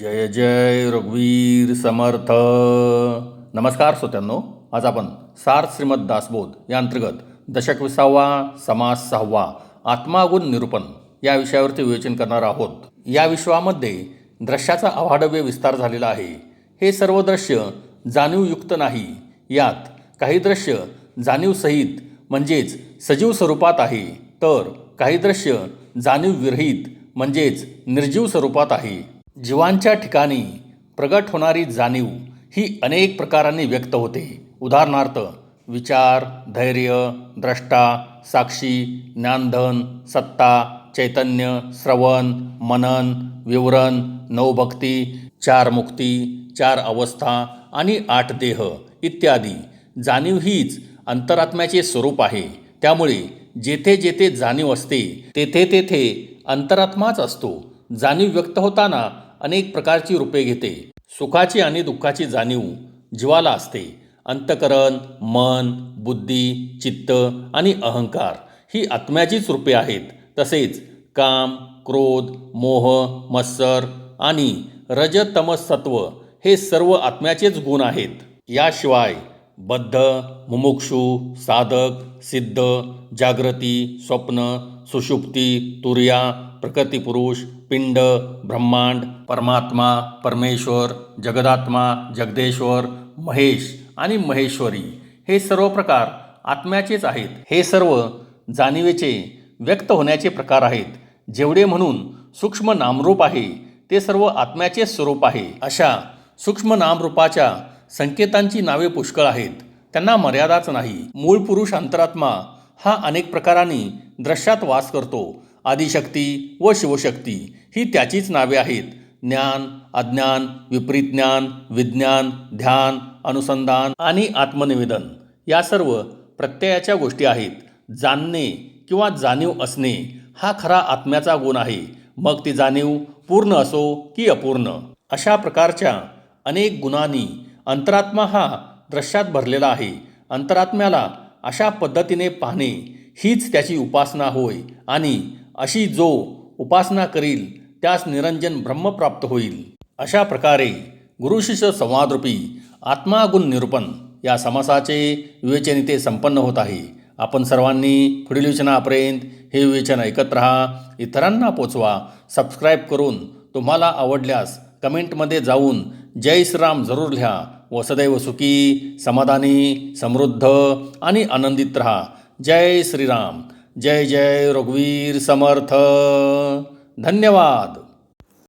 जय जय रघुवीर समर्थ. नमस्कार श्रोत्यांनो आज आपण सार श्रीमद दासबोध या अंतर्गत दशक विसावा समास सहावा आत्मागुण निरूपण या विषयावरती विवेचन करणार आहोत. या विश्वामध्ये दृश्याचा अवाढव्य विस्तार झालेला आहे. हे सर्व दृश्य जाणीवयुक्त नाही. यात काही दृश्य जाणीवसहित म्हणजेच सजीव स्वरूपात आहे. तर काही दृश्य जाणीवविरहित म्हणजेच निर्जीव स्वरूपात आहे. जीवांच्या ठिकाणी प्रगट होणारी जाणीव ही अनेक प्रकारांनी व्यक्त होते. उदाहरणार्थ विचार धैर्य द्रष्टा साक्षी ज्ञानधन सत्ता चैतन्य श्रवण मनन विवरण नवभक्ती चार मुक्ती चार अवस्था आणि आठ देह इत्यादी. जाणीव हीच अंतरात्म्याचे स्वरूप आहे. त्यामुळे जेथे जेथे जाणीव असते तेथे तेथे अंतरात्माच असतो. जाणीव व्यक्त होताना अनेक प्रकारची रूपे घेते. सुखाची आणि दुःखाची जाणीव जीवाला असते. अंतकरण मन बुद्धी चित्त आणि अहंकार ही आत्म्याचीच रूपे आहेत. तसेच काम क्रोध मोह मत्सर आणि रजतमसत्व हे सर्व आत्म्याचेच गुण आहेत. याशिवाय बद्ध मुमुक्षू साधक सिद्ध जागृती स्वप्न सुषुप्ती तुर्या प्रकृतिपुरुष पिंड ब्रह्मांड परमात्मा परमेश्वर जगदात्मा जगदेश्वर महेश आणि महेश्वरी हे सर्व प्रकार आत्म्याचेच आहेत. हे सर्व जाणीवेचे व्यक्त होण्याचे प्रकार आहेत. जेवढे म्हणून सूक्ष्म नामरूप आहे ते सर्व आत्म्याचे स्वरूप आहे. अशा सूक्ष्म नामरूपाच्या संकेतांची नावे पुष्कळ आहेत. त्यांना मर्यादाच नाही. मूळ पुरुष अंतरात्मा हा अनेक प्रकारांनी दृश्यात वास करतो. आदिशक्ती व शिवशक्ती ही त्याचीच नावे आहेत. ज्ञान अज्ञान विपरीत ज्ञान विज्ञान ध्यान अनुसंधान आणि आत्मनिवेदन या सर्व प्रत्ययाच्या गोष्टी आहेत. जाणणे किंवा जाणीव असणे हा खरा आत्म्याचा गुण आहे. मग ती जाणीव पूर्ण असो की अपूर्ण. अशा प्रकारच्या अनेक गुणांनी अंतरात्मा हा दृश्यात भरलेला आहे. अंतरात्म्याला अशा पद्धतीने पाहणे हीच त्याची उपासना होय आणि अशी जो उपासना करील त्यास निरंजन ब्रह्म प्राप्त होईल. अशा प्रकारे गुरुशिष्य संवादरूपी आत्मागुण निरूपण या समासाचे विवेचनिते संपन्न होत आहे. आपण सर्वांनी पुढील विवेचनापर्यंत हे विवेचन ऐकत राहा. इतरांना पोचवा. सबस्क्राईब करून तुम्हाला आवडल्यास कमेंटमध्ये जाऊन जय श्रीराम जरूर लिहा. व सदैव सुखी समाधानी समृद्ध आणि आनंदित रहा. जय श्रीराम. जय जय रघुवीर समर्थ. धन्यवाद.